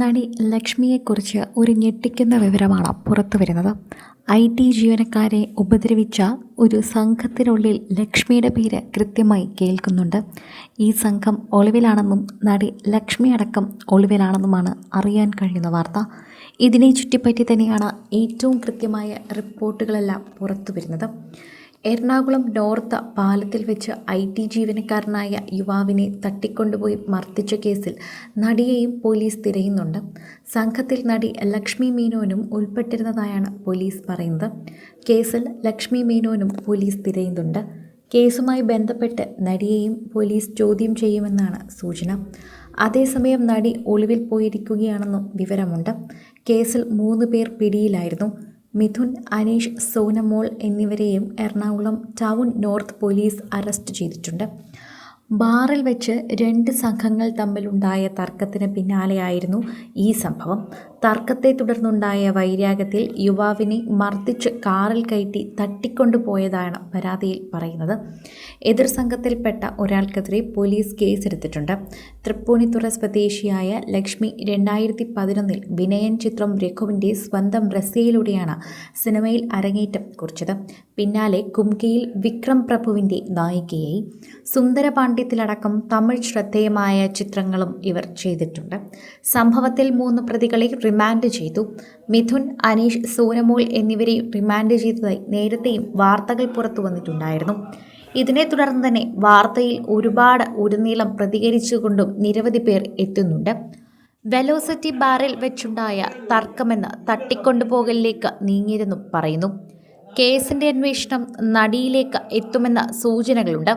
നടി ലക്ഷ്മിയെക്കുറിച്ച് ഒരു ഞെട്ടിക്കുന്ന വിവരമാണ് പുറത്തു വരുന്നത്. ഐ ടി ജീവനക്കാരെ ഉപദ്രവിച്ച ഒരു സംഘത്തിനുള്ളിൽ ലക്ഷ്മിയുടെ പേര് കൃത്യമായി കേൾക്കുന്നുണ്ട്. ഈ സംഘം ഒളിവിലാണെന്നും നടി ലക്ഷ്മി അടക്കം ഒളിവിലാണെന്നുമാണ് അറിയാൻ കഴിയുന്ന വാർത്ത. ഇതിനെ ചുറ്റിപ്പറ്റി തന്നെയാണ് ഏറ്റവും കൃത്യമായ റിപ്പോർട്ടുകളെല്ലാം പുറത്തു വരുന്നത്. എറണാകുളം നോർത്ത് പാലത്തിൽ വെച്ച് ഐ ടി ജീവനക്കാരനായ യുവാവിനെ തട്ടിക്കൊണ്ടുപോയി മർദ്ദിച്ച കേസിൽ നടിയെയും പോലീസ് തിരയുന്നുണ്ട്. സംഘത്തിൽ നടി ലക്ഷ്മി മീനോനും ഉൾപ്പെട്ടിരുന്നതായാണ് പോലീസ് പറയുന്നത്. കേസിൽ ലക്ഷ്മി മീനോനും പോലീസ് തിരയുന്നുണ്ട്. കേസുമായി ബന്ധപ്പെട്ട് നടിയെയും പോലീസ് ചോദ്യം ചെയ്യുമെന്നാണ് സൂചന. അതേസമയം നടി ഒളിവിൽ പോയിരിക്കുകയാണെന്നും വിവരമുണ്ട്. കേസിൽ മൂന്ന് പേർ പിടിയിലായിരുന്നു. മിഥുൻ അനീഷ് സോനമോൾ എന്നിവരെയും Ernakulam town north police arrest ചെയ്തിട്ടുണ്ട്. ബാറിൽ വെച്ച് രണ്ട് സംഘങ്ങൾ തമ്മിലുണ്ടായ തർക്കത്തിന് പിന്നാലെയായിരുന്നു ഈ സംഭവം. തർക്കത്തെ തുടർന്നുണ്ടായ വൈരാഗ്യത്തിൽ യുവാവിനെ മർദ്ദിച്ച് കാറിൽ കയറ്റി തട്ടിക്കൊണ്ടുപോയതാണ് പരാതിയിൽ പറയുന്നത്. എതിർ സംഘത്തിൽപ്പെട്ട ഒരാൾക്കെതിരെ പോലീസ് കേസെടുത്തിട്ടുണ്ട്. തൃപ്പൂണിത്തുറ സ്വദേശിയായ ലക്ഷ്മി രണ്ടായിരത്തി പതിനൊന്നിൽ വിനയൻ ചിത്രം രഘുവിന്റെ സ്വന്തം റസിയയിലൂടെയാണ് സിനിമയിൽ അരങ്ങേറ്റം കുറിച്ചത്. പിന്നാലെ കുംകിയിൽ വിക്രം പ്രഭുവിന്റെ നായികയായി സുന്ദരപാണ്ഡ്യത്തിലടക്കം തമിഴ് ശ്രദ്ധേയമായ ചിത്രങ്ങളും ഇവർ ചെയ്തിട്ടുണ്ട്. സംഭവത്തിൽ മൂന്ന് പ്രതികളെ റിമാൻഡ് ചെയ്തു. മിഥുൻ അനീഷ് സോനമോൾ എന്നിവരെ റിമാൻഡ് ചെയ്തതായി നേരത്തെയും വാർത്തകൾ പുറത്തു വന്നിട്ടുണ്ടായിരുന്നു. ഇതിനെ തുടർന്ന് തന്നെ വാർത്തയിൽ ഒരുപാട് ഉടനീളം പ്രതികരിച്ചുകൊണ്ടും നിരവധി പേർ എത്തുന്നുണ്ട്. വെലോസിറ്റി ബാറിൽ വെച്ചുണ്ടായ തർക്കമെന്ന് തട്ടിക്കൊണ്ടുപോകലിലേക്ക് നീങ്ങിയെന്നും പറയുന്നു. കേസിന്റെ അന്വേഷണം നടിയിലേക്ക് എത്തുമെന്ന സൂചനകളുണ്ട്.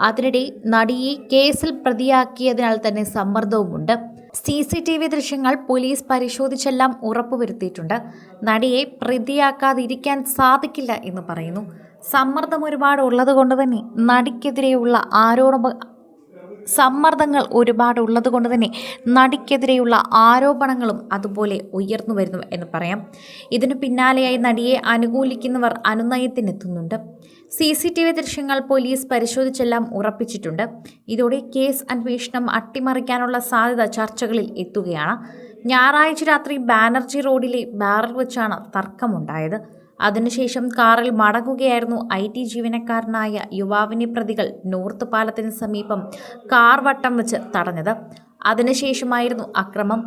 അതിനിടെ നടിയെ കേസിൽ പ്രതിയാക്കിയതിനാൽ തന്നെ സമ്മർദ്ദവുമുണ്ട്. സി സി ടി വി ദൃശ്യങ്ങൾ പോലീസ് പരിശോധിച്ചെല്ലാം ഉറപ്പുവരുത്തിയിട്ടുണ്ട്. നടിയെ പ്രതിയാക്കാതിരിക്കാൻ സാധിക്കില്ല എന്ന് പറയുന്നു. സമ്മർദ്ദം ഒരുപാട് ഉള്ളത് കൊണ്ട് തന്നെ നടിക്കെതിരെയുള്ള ആരോപ സമ്മർദ്ദങ്ങൾ ഒരുപാട് ഉള്ളത് കൊണ്ട് തന്നെ നടിക്കെതിരെയുള്ള ആരോപണങ്ങളും അതുപോലെ ഉയർന്നു വരുന്നു എന്ന് പറയാം. ഇതിനു പിന്നാലെയായി നടിയെ അനുകൂലിക്കുന്നവർ അനുനയത്തിനെത്തുന്നുണ്ട്. സി സി ടി വി ദൃശ്യങ്ങൾ പോലീസ് പരിശോധിച്ചെല്ലാം ഉറപ്പിച്ചിട്ടുണ്ട്. ഇതോടെ കേസ് അന്വേഷണം അട്ടിമറിക്കാനുള്ള സാധ്യത ചർച്ചകളിൽ എത്തുകയാണ്. ഞായറാഴ്ച രാത്രി ബാനർജി റോഡിലെ ബാറിൽ വെച്ചാണ് തർക്കമുണ്ടായത്. അതിനുശേഷം കാറിൽ മടങ്ങുകയായിരുന്നു ഐ ടി ജീവനക്കാരനായ യുവാവിനെ പ്രതികൾ നോർത്ത് പാലത്തിന് സമീപം കാർ വട്ടം വെച്ച് തടഞ്ഞത്. അതിനുശേഷമായിരുന്നു അക്രമം.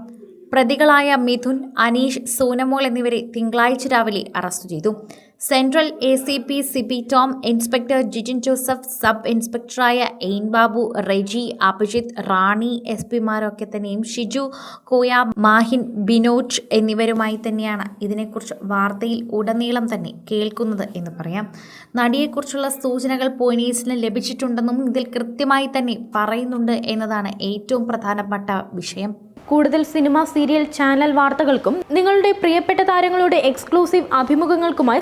പ്രതികളായ മിഥുൻ അനീഷ് സോനമോൾ എന്നിവരെ തിങ്കളാഴ്ച രാവിലെ അറസ്റ്റ് ചെയ്തു. Central A C P Sibi Tom inspector Jijin Joseph sub ഇൻസ്പെക്ടറായ എയിൻ Babu Reji Abhijith Rani S പിമാരൊക്കെ തന്നെയും ഷിജു കോയ മാഹിൻ ബിനോജ് എന്നിവരുമായി തന്നെയാണ് ഇതിനെക്കുറിച്ച് വാർത്തയിൽ ഉടനീളം തന്നെ കേൾക്കുന്നത് എന്ന് പറയാം. നടിയെക്കുറിച്ചുള്ള സൂചനകൾ പോലീസിന് ലഭിച്ചിട്ടുണ്ടെന്നും ഇതിൽ കൃത്യമായി തന്നെ പറയുന്നുണ്ട് എന്നതാണ് ഏറ്റവും പ്രധാനപ്പെട്ട വിഷയം. കൂടുതൽ സിനിമ സീരിയൽ ചാനൽ വാർത്തകൾക്കും നിങ്ങളുടെ പ്രിയപ്പെട്ട താരങ്ങളുടെ എക്സ്ക്ലൂസീവ് അഭിമുഖങ്ങൾക്കുമായി